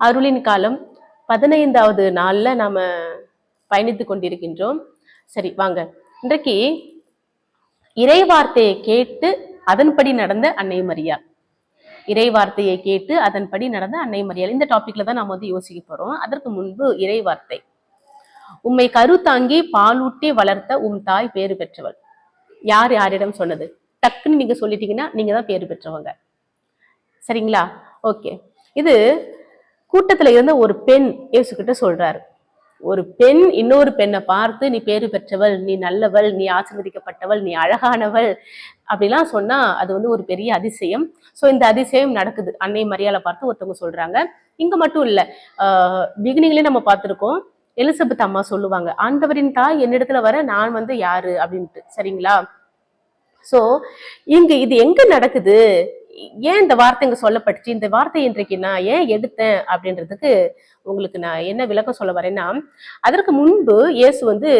அருளின் காலம் பதினைந்தாவது நாளில் நாம் பயணித்து கொண்டிருக்கின்றோம். சரி வாங்க. இன்றைக்கு இறை வார்த்தையை கேட்டு அதன்படி நடந்த அன்னை மரியா. இறை வார்த்தையை கேட்டு அதன்படி நடந்த அன்னை மரியாள் இந்த டாபிக்ல தான் நாம வந்து யோசிக்க போறோம். அதற்கு முன்பு இறை வார்த்தை உம்மை கருத்தாங்கி பாலூட்டி வளர்த்த உம் தாய் பேறு பெற்றவள். யார் யாரிடம் சொன்னது? டக்குன்னு நீங்கள் சொல்லிட்டீங்கன்னா நீங்கள் தான் பேர் பெற்றவங்க. சரிங்களா? ஓகே. இது கூட்டத்தில் இருந்த ஒரு பெண் இயேசுக்கிட்ட சொல்கிறாரு ஒரு பெண் இன்னொரு பெண்ணை பார்த்து நீ பேரு பெற்றவள் நீ நல்லவள் நீ ஆசிர்வதிக்கப்பட்டவள் நீ அழகானவள் அப்படிலாம் சொன்னா அது வந்து ஒரு பெரிய அதிசயம். ஸோ இந்த அதிசயம் நடக்குது. அன்னை மரியாதை பார்த்து ஒருத்தவங்க சொல்றாங்க. இங்க மட்டும் இல்லை பிகினிங்லேயே நம்ம பார்த்துருக்கோம். எலிசபெத் அம்மா சொல்லுவாங்க ஆண்டவரின் தாய் என்னிடத்துல வர நான் வந்து யாரு? அப்படின்ட்டு. சரிங்களா? சோ இங்க இது எங்க நடக்குது? ஏன் இந்த வார்த்தை இங்க சொல்லப்பட்டுச்சு? இந்த வார்த்தை இன்றைக்கு நான் ஏன் எடுத்தேன் அப்படின்றதுக்கு உங்களுக்கு நான் என்ன விளக்கம் சொல்ல வரேன்னா அதற்கு முன்பு இயேசு வந்து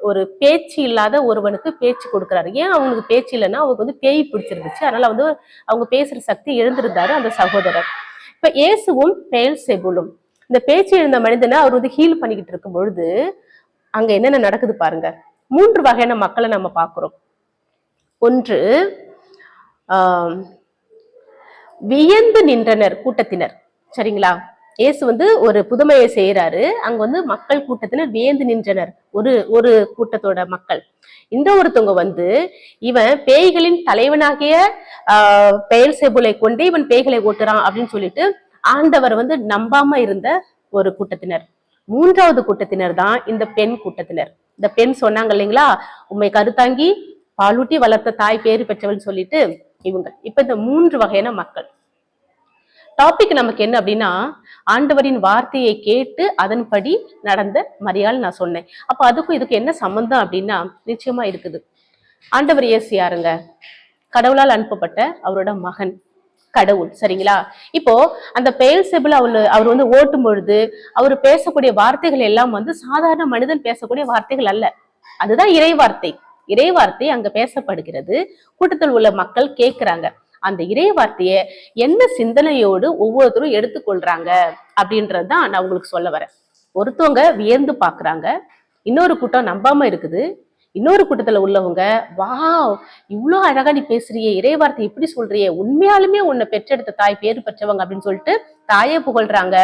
ஒரு பேச்சு இல்லாத ஒருவனுக்கு பேச்சு கொடுக்குறாரு. ஏன் அவனுக்கு பேச்சு இல்லைன்னா அவங்க வந்து பேய் பிடிச்சிருந்துச்சு. அதனால வந்து அவங்க பேசுற சக்தி எழுந்திருந்தாரு அந்த சகோதரர். இப்ப இயேசுவும் பெயல் செபுலும் இந்த பேச்சு எழுந்த மனிதனை அவர் வந்து ஹீல் பண்ணிக்கிட்டு இருக்கும் பொழுது அங்க என்னென்ன நடக்குது பாருங்க. மூன்று வகையான மக்களை நம்ம பார்க்கிறோம். ஒன்று வியந்து நின்றனர் கூட்டத்தினர். சரிங்களா? இயேசு வந்து ஒரு புதுமையை செய்யறாரு அங்க வந்து மக்கள் கூட்டத்தினர் வியந்து நின்றனர். ஒரு ஒரு கூட்டத்தோட மக்கள். இந்த ஒருத்தவங்க வந்து இவன் பேய்களின் தலைவனாகிய ஆஹ் பெயர் செபுலை கொண்டு இவன் பேய்களை ஓட்டுறான் அப்படின்னு சொல்லிட்டு ஆண்டவர் வந்து நம்பாம இருந்த ஒரு கூட்டத்தினர். மூன்றாவது கூட்டத்தினர் தான் இந்த பெண் கூட்டத்தினர். இந்த பெண் சொன்னாங்க இல்லைங்களா? உண்மை கருத்தாங்கி பாலூட்டி வளர்த்த தாய் பேறு பெற்றவள் சொல்லிட்டு இவங்க. இப்ப இந்த மூன்று வகையான மக்கள். டாபிக் நமக்கு என்ன அப்படின்னா ஆண்டவரின் வார்த்தையை கேட்டு அதன்படி நடந்த மரியாள் நான் சொன்னேன். அப்ப அதுக்கும் இதுக்கு என்ன சம்பந்தம் அப்படின்னா நிச்சயமா இருக்குது. ஆண்டவர் இயேசு யாருங்க? கடவுளால் அனுப்பப்பட்ட அவரோட மகன். கடவுள் சரிங்களா? இப்போ அந்த பெயல் செபிள் அவர் அவர் வந்து ஓட்டும் பொழுது அவர் பேசக்கூடிய வார்த்தைகள் எல்லாம் வந்து சாதாரண மனிதன் பேசக்கூடிய வார்த்தைகள் அல்ல. அதுதான் இறைவார்த்தை. இறைவார்த்தை அங்க பேசப்படுகிறது. கூட்டத்தில் உள்ள மக்கள் கேட்கிறாங்க அந்த இறை வார்த்தையை என்ன சிந்தனையோடு ஒவ்வொருத்தரும் எடுத்துக்கொள்றாங்க அப்படின்றது தான் நான் உங்களுக்கு சொல்ல வரேன். ஒருத்தவங்க வியந்து பாக்குறாங்க. இன்னொரு கூட்டம் நம்பாம இருக்குது. இன்னொரு கூட்டத்துல உள்ளவங்க வா இவ்வளோ அழகா நீ பேசுறியே இறைவார்த்தை எப்படி இப்படி சொல்றியே உண்மையாலுமே உன்னை பெற்றெடுத்த தாய் பேரு பெற்றவங்க அப்படின்னு சொல்லிட்டு தாயே புகழ்றாங்க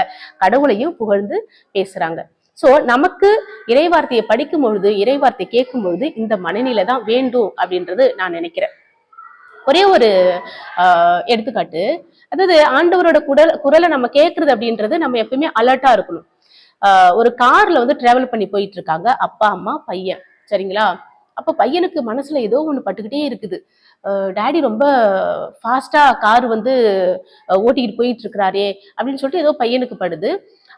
கடவுளையும் புகழ்ந்து பேசுறாங்க. சோ நமக்கு இறைவார்த்தையை படிக்கும் பொழுது இறைவார்த்தை கேட்கும் பொழுது இந்த மனநிலை தான் வேண்டும் அப்படின்றது நான் நினைக்கிறேன். ஒரே ஒரு எடுத்துக்காட்டு அதாவது ஆண்டவரோட குரல் குரலை நம்ம கேட்கறது அப்படின்றது நம்ம எப்பயுமே அலர்ட்டா இருக்கணும். ஒரு கார்ல வந்து டிராவல் பண்ணி போயிட்டு இருக்காங்க அப்பா அம்மா பையன். சரிங்களா? அப்போ பையனுக்கு மனசுல ஏதோ ஒன்று பட்டுக்கிட்டே இருக்குது. டேடி ரொம்ப ஃபாஸ்டா கார் வந்து ஓட்டிக்கிட்டு போயிட்டு இருக்கிறாரே அப்படின்னு சொல்லிட்டு ஏதோ பையனுக்கு படுது.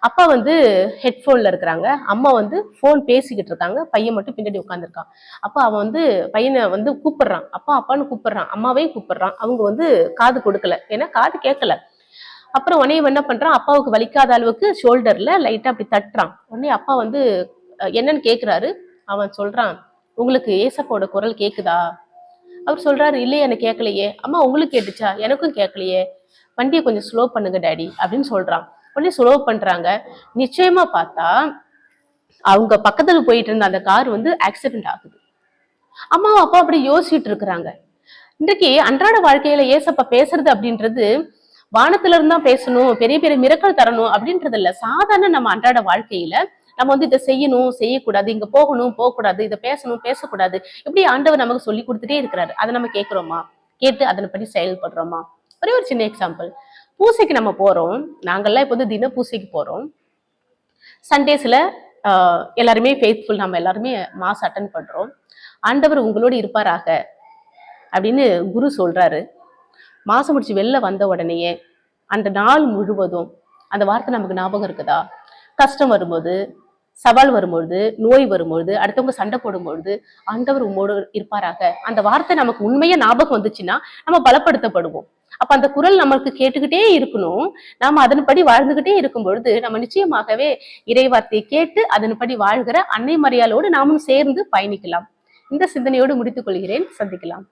அப்பா வந்து ஹெட்ஃபோனில் இருக்கிறாங்க. அம்மா வந்து ஃபோன் பேசிக்கிட்டு இருக்காங்க. பையன் மட்டும் பின்னாடி உட்காந்துருக்கான் அப்போ அவன் வந்து பையனை வந்து கூப்பிடுறான். அப்பா அப்பான்னு கூப்பிடுறான். அம்மாவையும் கூப்பிடுறான். அவங்க வந்து காது கொடுக்கல. ஏன்னா காது கேட்கல. அப்புறம் உடனே என்ன பண்றான்? அப்பாவுக்கு வலிக்காத அளவுக்கு ஷோல்டர்ல லைட்டா அப்படி தட்டுறான். உடனே அப்பா வந்து என்னன்னு கேட்குறாரு அவன் சொல்றான் உங்களுக்கு ஏசப்போட குரல் கேக்குதா? அவர் சொல்றாரு இல்லையே எனக்கு கேட்கலையே அம்மா உங்களுக்கு கேட்டுச்சா? எனக்கும் கேட்கலையே வண்டியை கொஞ்சம் ஸ்லோ பண்ணுங்க டேடி அப்படின்னு சொல்றான். உடனே ஸ்லோ பண்றாங்க. நிச்சயமா பார்த்தா அவங்க பக்கத்துல போயிட்டு இருந்த அந்த கார் வந்து ஆக்சிடென்ட் ஆகுது. அம்மாவும் அப்பா அப்படி யோசிச்சுட்டு இருக்கிறாங்க. இன்றைக்கு அன்றாட வாழ்க்கையில ஏசப்பா பேசுறது அப்படின்றது வானத்துல இருந்தா பேசணும் பெரிய பெரிய மிரக்கல் தரணும் அப்படின்றது இல்ல சாதாரண நம்ம அன்றாட வாழ்க்கையில நம்ம வந்து இதை செய்யணும் செய்யக்கூடாது இங்க போகணும் போகக்கூடாது இதை பேசணும் பேசக்கூடாது. இப்படி ஆண்டவர் நமக்கு சொல்லி கொடுத்துட்டே இருக்கிறாரு. அதை நம்ம கேட்கிறோமா? கேட்டு அதன்படி செயல்படுறோமா? ஒரே ஒரு சின்ன எக்ஸாம்பிள் பூசைக்கு நம்ம போறோம். நாங்கெல்லாம் இப்போ வந்து தின பூசைக்கு போறோம். சண்டேஸ்ல எல்லாருமே ஃபெய்த்ஃபுல் நம்ம எல்லாருமே மாஸ் அட்டன் பண்றோம். ஆண்டவர் உங்களோடு இருப்பாராக? அப்படின்னு குரு சொல்றாரு. மாசம் முடிச்சு வெளில வந்த உடனேயே அந்த நாள் முழுவதும் அந்த வார்த்தை நமக்கு ஞாபகம் இருக்குதா? கஷ்டம் வரும்போது சவால் வரும்பொழுது நோய் வரும்பொழுது அடுத்தவங்க சண்டை போடும்பொழுது ஆண்டவர் உம்மோடு இருப்பாராக. அந்த வார்த்தை நமக்கு உண்மையா ஞாபகம் வந்துச்சுன்னா நம்ம பலப்படுத்தப்படுவோம். அப்ப அந்த குரல் நமக்கு கேட்டுக்கிட்டே இருக்கணும். நாம அதன்படி வாழ்ந்துகிட்டே இருக்கும் பொழுது நம்ம நிச்சயமாகவே இறைவார்த்தையை கேட்டு அதன்படி வாழ்கிற அன்னை மரியாளோடு நாமும் சேர்ந்து பயணிக்கலாம். இந்த சிந்தனையோடு முடித்துக் கொள்கிறேன். சந்திக்கலாம்.